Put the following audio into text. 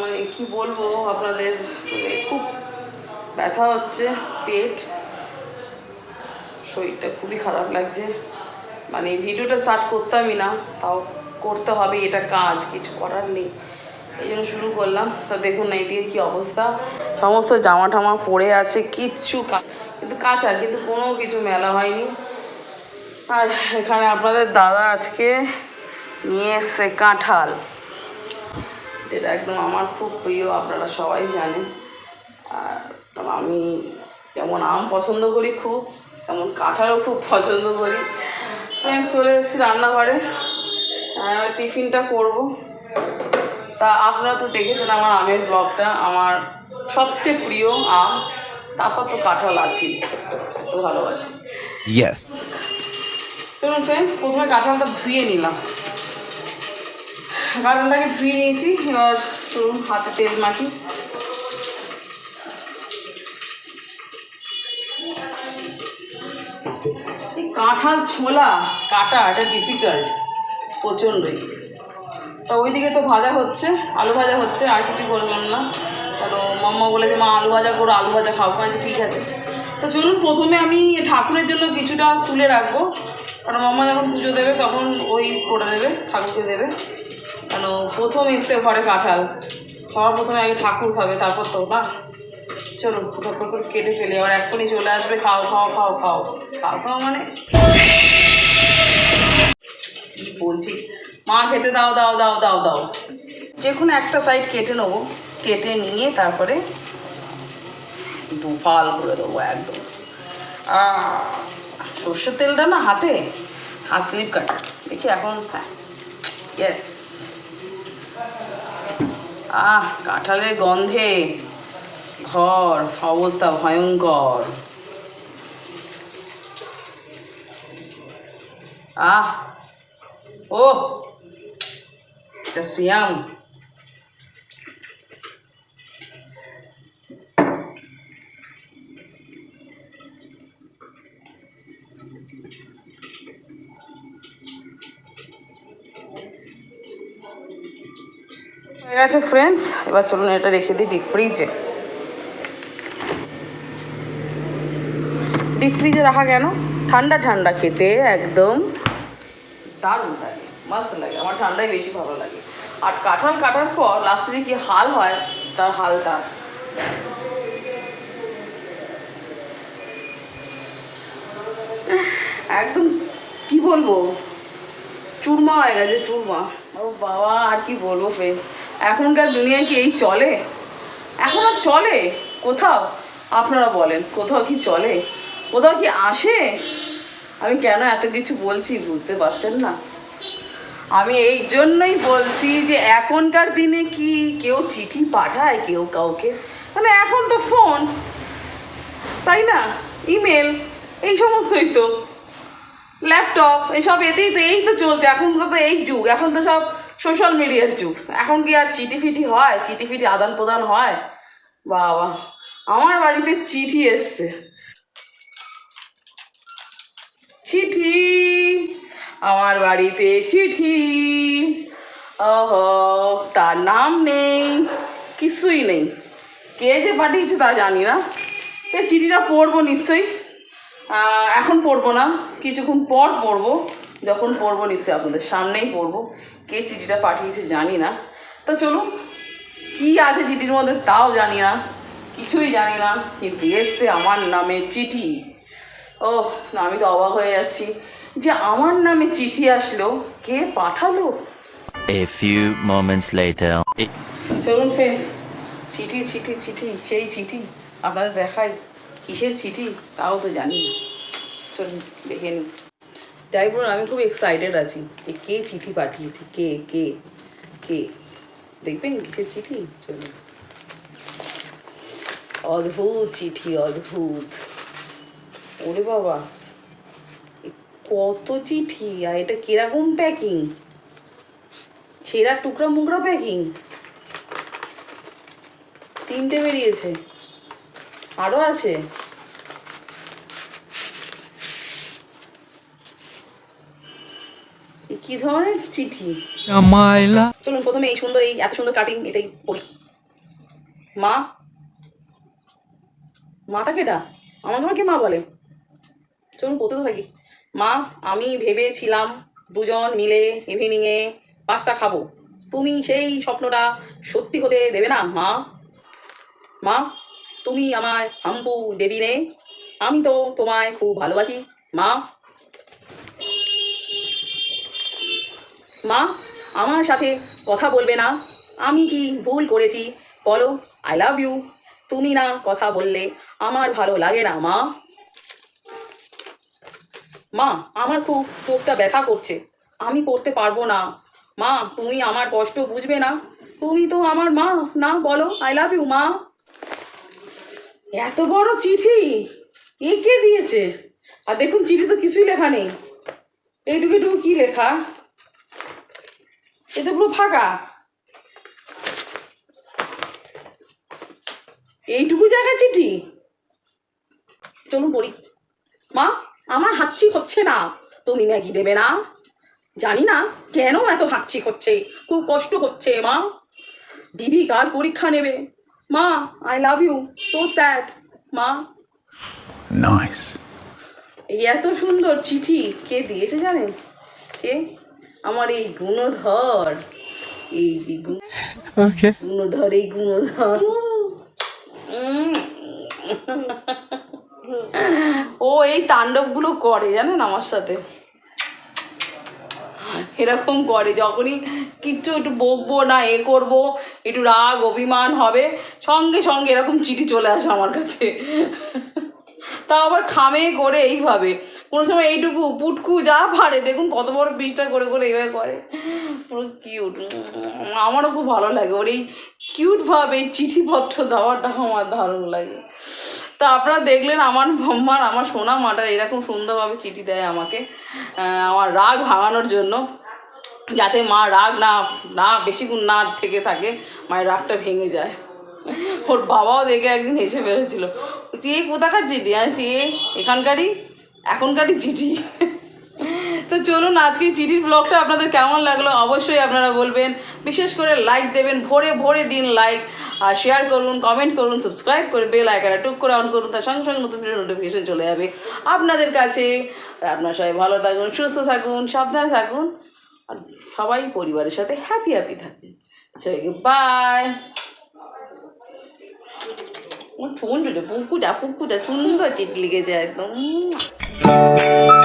মানে কি বলব, আপনাদের মানে খুব ব্যথা হচ্ছে পেট। শরীরটা খুবই খারাপ লাগছে। মানে ভিডিওটা স্টার্ট করতামই না, তাও করতে হবে, এটা কাজ, কিছু করার নেই। এই জন্য শুরু করলাম। তা দেখুন এদিকে কী অবস্থা। সমস্ত জামা টামা পড়ে আছে, কিচ্ছু কিন্তু কাঁচা, কিন্তু কোনো কিছু মেলা হয়নি। আর এখানে আপনাদের দাদা আজকে নিয়ে এসছে কাঁঠাল। যেটা একদম আমার খুব প্রিয় আপনারা সবাই জানেন। আর আমি যেমন আম পছন্দ করি খুব তেমন কাঁঠালও খুব পছন্দ করি। ফ্রেন্ড চলে এসেছি রান্নাঘরে। টিফিনটা করব। তা আপনারা তো দেখেছেন আমার আমের ব্লগটা আমার সবচেয়ে প্রিয় আম তারপর তো কাঁঠাল আছেই। এত ভালোবাসি. চলুন ফ্রেন্ডস প্রথমে কাঁঠালটা ধুয়ে নিলাম। কাঁঠালটাকে ধুয়ে নিয়েছি, এবার চলুন হাতে তেল মাখি। কাঁঠাল ছোলা, কাটা, এটা ডিফিকাল্ট প্রচণ্ডই। তা ওইদিকে তো ভাজা হচ্ছে, আলু ভাজা হচ্ছে, আর কিছু বললাম না। কারণ মাম্মা বলে যে মা, আলু ভাজা করো, আলু ভাজা খাব মানে ঠিক আছে। তো চলুন, প্রথমে আমি ঠাকুরের জন্য কিছুটা তুলে রাখব। কারণ মাম্মা যখন পুজো দেবে, তখন ওই করে দেবে, ঠাকুরকে দেবে। কেন প্রথম এসছে ঘরে কাঁঠাল। সবার প্রথমে আগে ঠাকুর খাবে, তারপর তো না চলুন ঠাকুর করে কেটে ফেলে। আবার এক্ষুনি চলে আসবে, খাও খাও খাও খাও। খাও খাও মানে? বলছি? মা, খেতে দাও দাও দাও দাও দাও। যে কোনো একটা সাইড কেটে নেব। কেটে নিয়ে তারপরে দুফাল করে দেবো একদম। সর্ষের তেলটা না হাতে? হাত স্লিপ কাটা। দেখি এখন হ্যাঁ। ইয়েস আহ কাঁঠালের গন্ধে। ঘর অবস্থা ভয়ঙ্কর। আহ ও ইয়াং হয়ে গেছে ফ্রেন্ডস এবার চলুন এটা রেখে দিই ডিপ ফ্রিজে ডিপ ফ্রিজে রাখা কেন? ঠান্ডা ঠান্ডা খেতে একদম দারুণ লাগে, মাস্ত লাগে। আমার ঠান্ডাই বেশি ভালো লাগে। আর কাঁঠাল কাটার পর লাস্টে যে কি হাল হয়, তার হালটা। একদম কি বলব? চুরমা হয়ে গেছে, চুরমা। ও বাবা, আর কি বলব ফ্রেন্ডস এখনকার দুনিয়ায় কি এই চলে? এখন আর চলে? কোথাও? আপনারা বলেন, কোথাও কি চলে? কোথাও কি আসে? আমি কেন এত কিছু বলছি বুঝতে পারছেন না? আমি এই জন্যই বলছি যে এখনকার দিনে কি কেউ চিঠি পাঠায় কেউ কাউকে? মানে এখন তো ফোন, তাই না? ইমেল, এই সমস্তই তো। ল্যাপটপ, এসব এতেই তো, এই তো চলছে। এখন তো তো এই যুগ। এখন তো সব সোশ্যাল মিডিয়ার যুগ। এখন কি আর চিঠি ফিটি হয়? চিঠি ফিটি আদান প্রদান হয়? বাবা, আমার বাড়িতে চিঠি এসছে। চিঠি, আমার বাড়িতে চিঠি। ওহ, তার নাম নেই, কিছুই নেই। কে যে পাঠিয়েছে তা জানি না। সে চিঠিটা পড়ব নিশ্চয়ই। এখন পড়ব না, কিছুক্ষণ পর পড়ব। যখন পড়ব নিশ্চয়ই আপনাদের সামনেই পড়ব। কে চিঠিটা পাঠিয়েছে জানি না। তো চলুন কি আছে চিঠির মধ্যে তাও জানি না কিছুই জানি না কিন্তু এসছে আমার নামে চিঠি। ও আমি তো অবাক হয়ে যাচ্ছি যে আমার নামে চিঠি আসলো কে পাঠালো? A few moments later. চলুন ফ্রেন্ডস চিঠি চিঠি চিঠি সেই চিঠি আপনাদের দেখাই কিসের চিঠি তাও তো জানি না। চলুন দেখে নিই। যাই বলুন, আমি খুব এক্সাইটেড আছি। যে কে চিঠি পাঠিয়েছে? কে কে কে? দেখবেন কিসের চিঠি? চলুন। অদ্ভুত চিঠি, অদ্ভুত। ওরে বাবা কত চিঠি? আর এটা কীরকম প্যাকিং ছেঁড়া টুকরা মুকরা প্যাকিং তিনটে বেরিয়েছে। আরও আছে? কি ধরনের চিঠি? মাইলা চলুন প্রথমে এই সুন্দর এই এত সুন্দর কাটিং এটাই পড়ি মা? মাটা কেটা আমাকে আবার কে মা বলে। চলুন পড়তে তো থাকি। মা আমি ভেবেছিলাম দুজন মিলে ইভিনিংয়ে পাস্তা খাব। তুমি সেই স্বপ্নটা সত্যি হতে দেবে না মা। মা তুমি আমায় হাম্পু দেবি নে আমি তো তোমায় খুব ভালোবাসি। মা মা, আমার সাথে কথা বলবে না। আমি কি ভুল করেছি? বলো আই লাভ ইউ তুমি না কথা বললে আমার ভালো লাগে না, মা। মা, আমার খুব চোখটা ব্যথা করছে। আমি পড়তে পারব না। মা, তুমি আমার কষ্ট বুঝবে না। তুমি তো আমার মা। না, বলো আই লাভ ইউ মা। এত বড় চিঠি! এ কে দিয়েছে? আর দেখুন, চিঠি তো কিছুই লেখা নেই। এইটুকু কি লেখা? এটা পুরো ফাঁকা। এইটুকু জায়গা চিঠি? চলুন পড়ি। মা আমার হাঁচি হচ্ছে না। তুমি ম্যাগি দেবে না। জানি না কেন এত হাঁচি হচ্ছে। খুব কষ্ট হচ্ছে মা। দিদি কার পরীক্ষা নেবে। মা I love you so sad মা। নাইস এই এত সুন্দর চিঠি কে দিয়েছে জানেন? কে? আমার এই গুণধর এই গুণধর এই গুণধর। ও এই তাণ্ডবগুলো করে জানেন আমার সাথে। এরকম করে যখনই কিচ্ছু একটু বকবো না এ করব একটু রাগ অভিমান হবে সঙ্গে সঙ্গে এরকম চিঠি চলে আসে আমার কাছে। তা আবার খামে করে এইভাবে। কোনো সময় এইটুকু পুটকু যা পারে, দেখুন কত বড় পিসটা করে করে এইভাবে করে। পুরো কিউট আমারও খুব ভালো লাগে ওর এই কিউটভাবে চিঠিপত্র দেওয়াটা আমার দারুণ লাগে। তা আপনারা দেখলেন আমার মাম্মার আমার সোনা মাটার এরকম সুন্দরভাবে চিঠি দেয় আমাকে আমার রাগ ভাঙানোর জন্য। যাতে মা রাগ না না বেশিক্ষণ না থেকে থাকে, মায়ের রাগটা ভেঙে যায়। ওর বাবাও দেখে একদিন হেসে ফেলেছিল। বলছি এই কোথাকার চিঠি? আনছি এ এখানকারই এখনকারই চিঠি। তো চলুন আজকে চিঠির ব্লগটা আপনাদের কেমন লাগল অবশ্যই আপনারা বলবেন। বিশেষ করে লাইক দেবেন, ভোরে ভোরে দিন লাইক আর শেয়ার করুন কমেন্ট করুন সাবস্ক্রাইব করে বেল আইকানটা টুক করে অন করুন, তার সঙ্গে সঙ্গে নতুন নোটিফিকেশন চলে যাবে আপনাদের কাছে। আপনারা সবাই ভালো থাকুন, সুস্থ থাকুন, সাবধানে থাকুন। আর সবাই পরিবারের সাথে হ্যাপি হ্যাপি থাকুন। সবাইকে বাই ফোন পুকুটা পুকুটা সুন্দর চিঠি লিখেছে একদম। Música